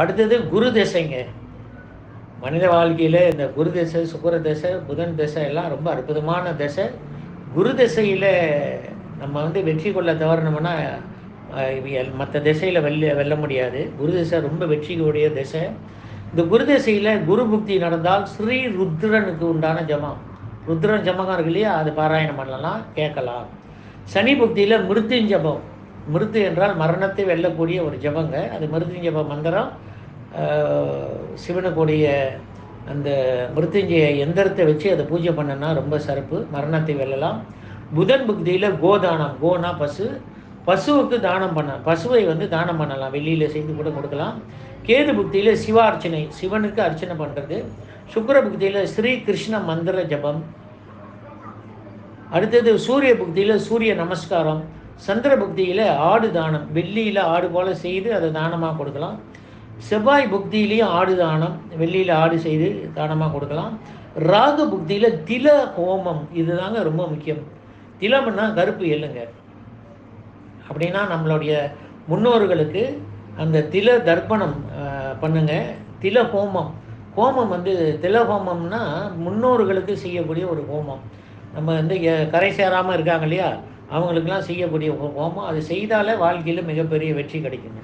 அடுத்தது குரு திசைங்க. மனித வாழ்க்கையில் இந்த குரு திசை சுக்கர திசை புதன் திசை எல்லாம் ரொம்ப அற்புதமான திசை. குரு திசையில் நம்ம வந்து வெற்றி கொள்ள தவறினோம்னா மற்ற திசையில் வெல்ல வெல்ல முடியாது. குரு திசை ரொம்ப வெற்றிக்குடைய திசை. இந்த குரு திசையில் குரு புக்தி நடந்தால் ஸ்ரீ ருத்ரனுக்கு உண்டான ஜபம். ருத்ரன் ஜபகம் இருக்கு இல்லையா? அது பாராயணம் பண்ணலாம் கேட்கலாம். சனி புக்தியில் மிருத்யுஞ்சபம். மிருது என்றால் மரணத்தை வெல்லக்கூடிய ஒரு ஜபங்க. அது மிருத்யுஞ்சப மந்திரம். சிவனுக்குடைய அந்த மிருத்யுஞ்சய எந்திரத்தை வச்சு அதை பூஜை பண்ணனா ரொம்ப சிறப்பு. மரணத்தை வெல்லலாம். புதன் புக்தியில் கோதானம் கோனா பசு. பசுவுக்கு தானம் பண்ண பசுவை வந்து தானம் பண்ணலாம். வெளியில் செய்து கூட கொடுக்கலாம். கேது புக்தியில் சிவ அர்ச்சனை சிவனுக்கு அர்ச்சனை பண்ணுறது சுக்கிர புக்தியில் ஸ்ரீ கிருஷ்ண மந்திர ஜபம். அடுத்தது சூரிய புக்தியில் சூரிய நமஸ்காரம். சந்திர புக்தியில் ஆடு தானம் வெள்ளியில் ஆடு போல் செய்து அதை தானமாக கொடுக்கலாம். செவ்வாய் புக்தியிலையும் ஆடு தானம் வெள்ளியில் ஆடு செய்து தானமாக கொடுக்கலாம். ராகு புக்தியில் தில ஹோமம் இதுதாங்க ரொம்ப முக்கியம். திலம்னா கருப்பு எள்ளுங்க. அப்படின்னா நம்மளுடைய முன்னோர்களுக்கு அந்த தில தர்ப்பணம் பண்ணுங்க. தில ஹோமம். ஹோமம் வந்து தில ஹோமம்னா முன்னோர்களுக்கு செய்யக்கூடிய ஒரு ஹோமம். நம்ம வந்து கரை சேராமல் இருக்காங்க இல்லையா? அவங்களுக்கெல்லாம் செய்யக்கூடிய ஹோமம் அது செய்தாலே வாழ்க்கையில் மிகப்பெரிய வெற்றி கிடைக்குங்க.